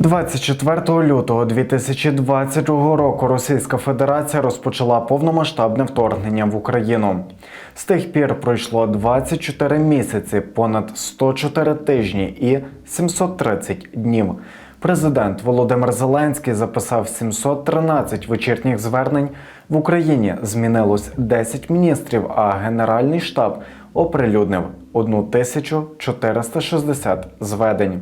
24 лютого 2022 року Російська Федерація розпочала повномасштабне вторгнення в Україну. З тих пір пройшло 24 місяці, понад 104 тижні і 730 днів. Президент Володимир Зеленський записав 713 вечірніх звернень. В Україні змінилось 10 міністрів, а Генеральний штаб оприлюднив 1460 зведень.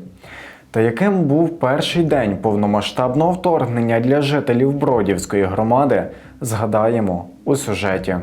Та яким був перший день повномасштабного вторгнення для жителів Бродівської громади, згадаємо у сюжеті.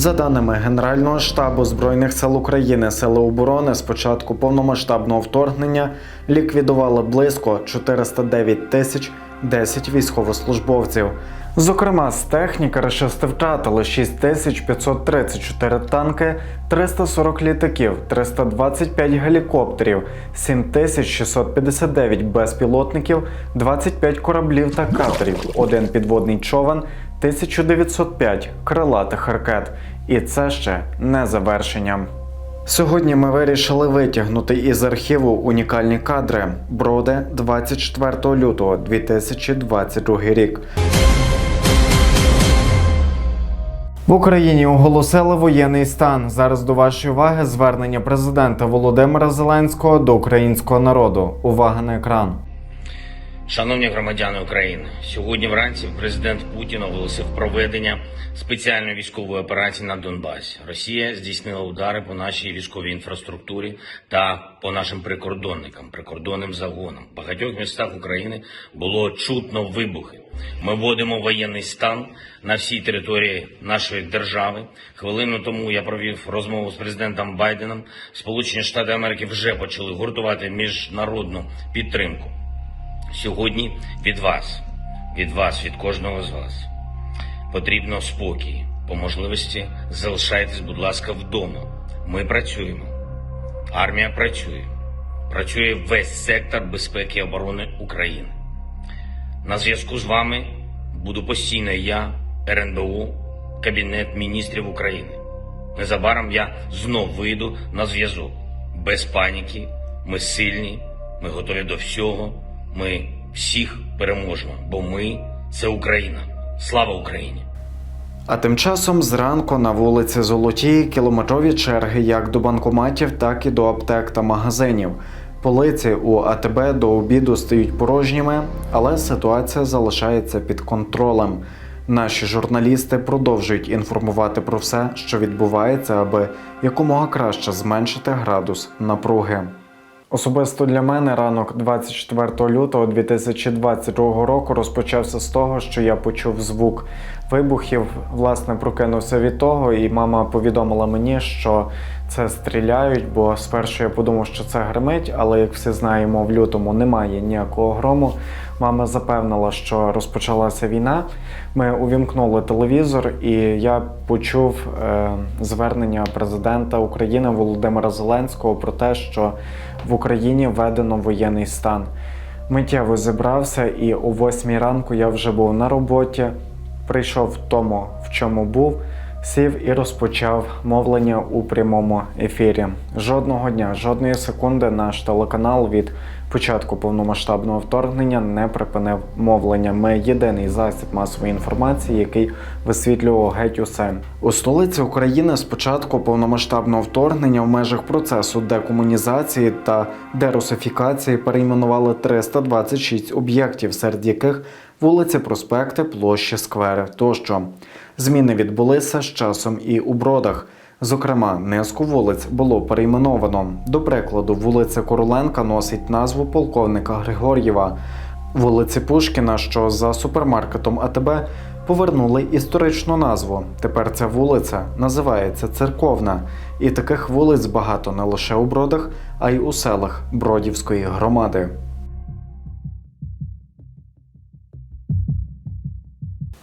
За даними Генерального штабу Збройних сил України, сили оборони з початку повномасштабного вторгнення ліквідували близько 409 тисяч 10 військовослужбовців. Зокрема, з техніки рашисти втратили 6534 танки, 340 літаків, 325 гелікоптерів, 7659 безпілотників, 25 кораблів та катерів, один підводний човен, 1905 крилатих ракет. І це ще не завершення. Сьогодні ми вирішили витягнути із архіву унікальні кадри Броди 24 лютого 2022 рік. В Україні оголосили воєнний стан. Зараз до вашої уваги звернення президента Володимира Зеленського до українського народу. Увага на екран. Шановні громадяни України, сьогодні вранці президент Путін оголосив проведення спеціальної військової операції на Донбасі. Росія здійснила удари по нашій військовій інфраструктурі та по нашим прикордонникам, прикордонним загонам. В багатьох містах України було чутно вибухи. Ми вводимо воєнний стан на всій території нашої держави. Хвилину тому я провів розмову з президентом Байденом. Сполучені Штати Америки вже почали гуртувати міжнародну підтримку. Сьогодні від вас, від вас, від кожного з вас потрібно спокій. По можливості залишайтесь, будь ласка, вдома. Ми працюємо. Армія працює. Працює весь сектор безпеки і оборони України. На зв'язку з вами буду постійно я, РНБУ, Кабінет міністрів України. Незабаром я знов вийду на зв'язок. Без паніки, ми сильні, ми готові до всього. Ми всіх переможемо, бо ми це Україна. Слава Україні! А тим часом зранку на вулиці Золотій кілометрові черги як до банкоматів, так і до аптек та магазинів. Полиці у АТБ до обіду стають порожніми, але ситуація залишається під контролем. Наші журналісти продовжують інформувати про все, що відбувається, аби якомога краще зменшити градус напруги. Особисто для мене ранок 24 лютого 2022 року розпочався з того, що я почув звук вибухів. Власне, прокинувся від того, і мама повідомила мені, що це стріляють, бо спершу я подумав, що це гримить, але як всі знаємо, в лютому немає ніякого грому. Мама запевнила, що розпочалася війна. Ми увімкнули телевізор, і я почув е, звернення президента України Володимира Зеленського про те, що в Україні введено воєнний стан. Миттєво зібрався, і о 8 ранку я вже був на роботі. Прийшов в тому, в чому був, сів і розпочав мовлення у прямому ефірі. Жодного дня, жодної секунди наш телеканал від початку повномасштабного вторгнення не припинив мовлення. Ми єдиний засіб масової інформації, який висвітлював геть усе. У столиці України з початку повномасштабного вторгнення в межах процесу декомунізації та дерусифікації перейменували 326 об'єктів, серед яких вулиці, проспекти, площі, сквери тощо. Зміни відбулися з часом і у бродах. Зокрема, низку вулиць було перейменовано. До прикладу, вулиця Короленка носить назву полковника Григор'єва. Вулиці Пушкіна, що за супермаркетом АТБ, повернули історичну назву. Тепер ця вулиця називається Церковна. І таких вулиць багато не лише у Бродах, а й у селах Бродівської громади.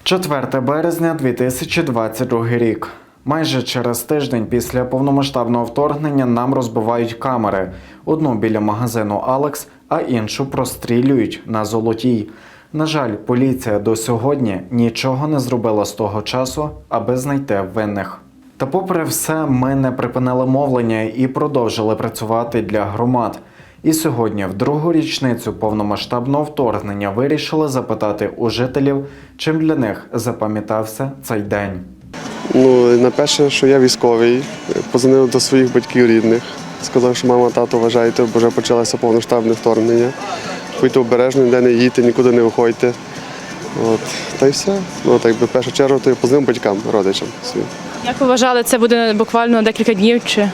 Четверте березня 2022 рік. Майже через тиждень після повномасштабного вторгнення нам розбивають камери. Одну біля магазину Алекс, а іншу прострілюють на золотій. На жаль, поліція до сьогодні нічого не зробила з того часу, аби знайти винних. Та попри все, ми не припинили мовлення і продовжили працювати для громад. І сьогодні, в другу річницю повномасштабного вторгнення, вирішили запитати у жителів, чим для них запам'ятався цей день. Ну, на перше, що я військовий, позвонив до своїх батьків рідних, сказав, що мама, тато, вважайте, бо вже почалося повноштабне вторгнення. Будьте обережні, ніде не їдьте, нікуди не виходьте. От, та й все. Ну, так би першу чергу то я позвонив батькам, родичам своїм. Як ви вважали, це буде буквально декілька днів чи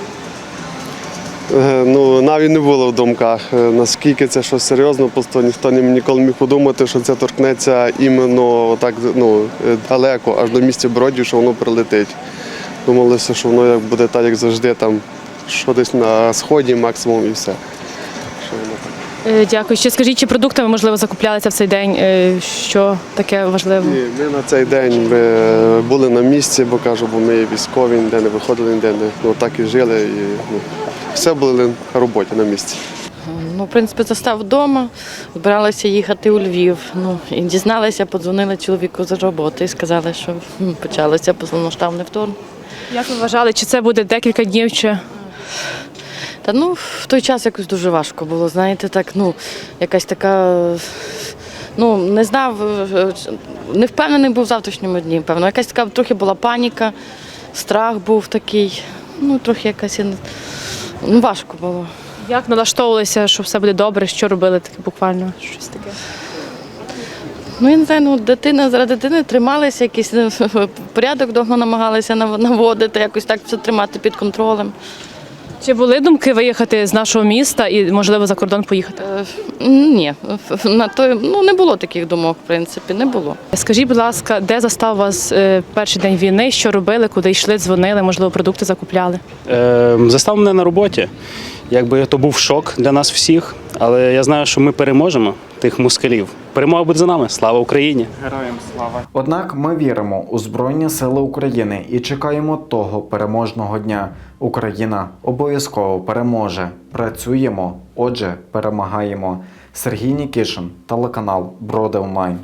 Ну, навіть не було в думках, е, наскільки це щось серйозно, просто ніхто ніколи не міг подумати, що це торкнеться іменно так ну, е, далеко, аж до місця Бродів, що воно прилетить. Думалося, що воно буде так, як завжди, там, що десь на сході максимум і все. Дякую. Ще скажіть, чи продуктами можливо закуплялися в цей день? Е, Що таке важливо? Ні, ми на цей день е, були на місці, бо кажу, бо ми військові, ніде не виходили, ніде не ну, так і жили. І, ну, все були на роботі на місці. Ну, в принципі, застав вдома, збиралася їхати у Львів. Ну, і дізналася, подзвонила чоловіку з роботи і сказали, що почалося повномасштабне вторгнення. Як ви вважали, чи це буде декілька днів чи Та ну, в той час якось дуже важко було, знаєте, так, ну, якась така. Ну, не знав, не впевнений був в завтрашньому дні, певно. Якась така трохи була паніка, страх був такий. Ну, трохи якась ну, важко було. як налаштовувалися, що все буде добре? Що робили таке буквально щось таке? Ну, я не знаю, ну дитина заради дитини трималися, якийсь ну, порядок вдома намагалися нав- наводити, якось так все тримати під контролем. Чи були думки виїхати з нашого міста і можливо за кордон поїхати? Е, Ні, на той, ну не було таких думок, в принципі, не було. Скажіть, будь ласка, де застав вас е, перший день війни? Що робили, куди йшли, дзвонили, можливо, продукти закупляли? Е, Застав мене на роботі. Якби то був шок для нас всіх, але я знаю, що ми переможемо тих москалів. Перемога буде за нами. Слава Україні! Героям слава! Однак ми віримо у Збройні Сили України і чекаємо того переможного дня. Україна обов'язково переможе. Працюємо, отже, перемагаємо. Сергій Нікішин, телеканал Броди Онлайн.